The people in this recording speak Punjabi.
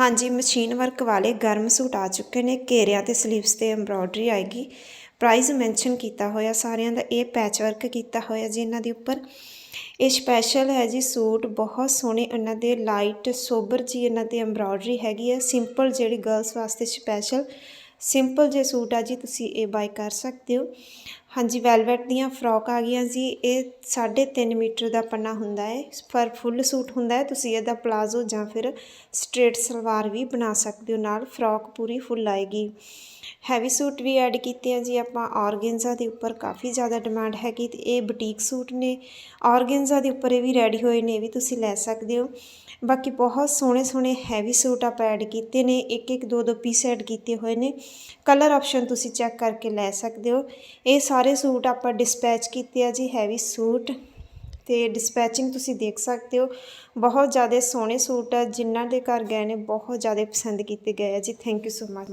ਹਾਂਜੀ, ਮਸ਼ੀਨ ਵਰਕ ਵਾਲੇ ਗਰਮ ਸੂਟ ਆ ਚੁੱਕੇ ਨੇ। ਘੇਰਿਆਂ ਤੇ ਸਲੀਵਸ ਤੇ ਐਮਬ੍ਰੋਇਡਰੀ ਆਏਗੀ। ਪ੍ਰਾਈਸ ਮੈਂਸ਼ਨ ਕੀਤਾ ਹੋਇਆ ਸਾਰਿਆਂ ਦਾ, ਇਹ ਪੈਚ ਵਰਕ ਕੀਤਾ ਹੋਇਆ ਜੀ ਇਹਨਾਂ ਦੇ ਉੱਪਰ। ਇਹ ਸਪੈਸ਼ਲ ਹੈ ਜੀ ਸੂਟ, ਬਹੁਤ ਸੋਹਣੇ ਇਹਨਾਂ ਦੇ ਲਾਈਟ ਸੋਬਰ ਜੀ ਇਹਨਾਂ ਤੇ ਐਮਬ੍ਰੋਇਡਰੀ ਹੈਗੀ ਹੈ। ਸਿੰਪਲ ਜਿਹੜੀ ਗਰਲਸ ਵਾਸਤੇ ਸਪੈਸ਼ਲ ਸਿੰਪਲ ਜੇ ਸੂਟ ਆ ਜੀ, ਤੁਸੀਂ ਇਹ ਬਾਈ ਕਰ ਸਕਦੇ ਹੋ। ਹਾਂਜੀ, ਵੈਲਵੈਟ ਦੀਆਂ ਫਰੋਕ ਆ ਗਈਆਂ ਜੀ। ਇਹ 3.5 ਮੀਟਰ ਦਾ ਪੰਨਾ ਹੁੰਦਾ ਹੈ। ਪਰ ਫੁੱਲ ਸੂਟ ਹੁੰਦਾ ਹੈ। ਤੁਸੀਂ ਇਹਦਾ ਪਲਾਜ਼ੋ ਜਾਂ ਫਿਰ ਸਟ੍ਰੇਟ ਸਲਵਾਰ ਵੀ ਬਣਾ ਸਕਦੇ ਹੋ। ਨਾਲ ਫਰੋਕ ਪੂਰੀ ਫੁੱਲ ਆਏਗੀ। ਹੈਵੀ ਸੂਟ ਵੀ ਐਡ ਕੀਤੇ ਆ ਜੀ ਆਪਾਂ। ਔਰਗੇਂਜ਼ਾ ਦੇ ਉੱਪਰ ਕਾਫੀ ਜ਼ਿਆਦਾ ਡਿਮਾਂਡ ਹੈਗੀ ਤੇ ਇਹ ਬੁਟੀਕ ਸੂਟ ਨੇ। ਔਰਗੇਂਜ਼ਾ ਦੇ ਉੱਪਰ ਇਹ ਵੀ ਰੈਡੀ ਹੋਏ ਨੇ, ਇਹ ਵੀ ਤੁਸੀਂ ਲੈ ਸਕਦੇ ਹੋ। ਬਾਕੀ ਬਹੁਤ ਸੋਹਣੇ ਸੋਹਣੇ ਹੈਵੀ ਸੂਟ ਆਪਾਂ ਐਡ ਕੀਤੇ ਨੇ। ਇੱਕ ਇੱਕ ਦੋ ਦੋ ਪੀਸ ਐਡ ਕੀਤੇ ਹੋਏ ਨੇ। ਕਲਰ ਆਪਸ਼ਨ ਤੁਸੀਂ ਚੈੱਕ ਕਰਕੇ ਲੈ ਸਕਦੇ ਹੋ। ਇਹ ਸਾਰੇ ਸਾਰੇ ਸੂਟ ਆਪਾਂ ਡਿਸਪੈਚ ਕੀਤੇ ਆ ਜੀ ਹੈਵੀ ਸੂਟ। ਤੇ ਡਿਸਪੈਚਿੰਗ ਤੁਸੀਂ ਦੇਖ ਸਕਦੇ ਹੋ, ਬਹੁਤ ਜ਼ਿਆਦਾ ਸੋਹਣੇ ਸੂਟ ਆ, ਜਿਨ੍ਹਾਂ ਦੇ ਘਰ ਗਏ ਨੇ ਬਹੁਤ ਜ਼ਿਆਦਾ ਪਸੰਦ ਕੀਤੇ ਗਏ ਆ ਜੀ। Thank you so much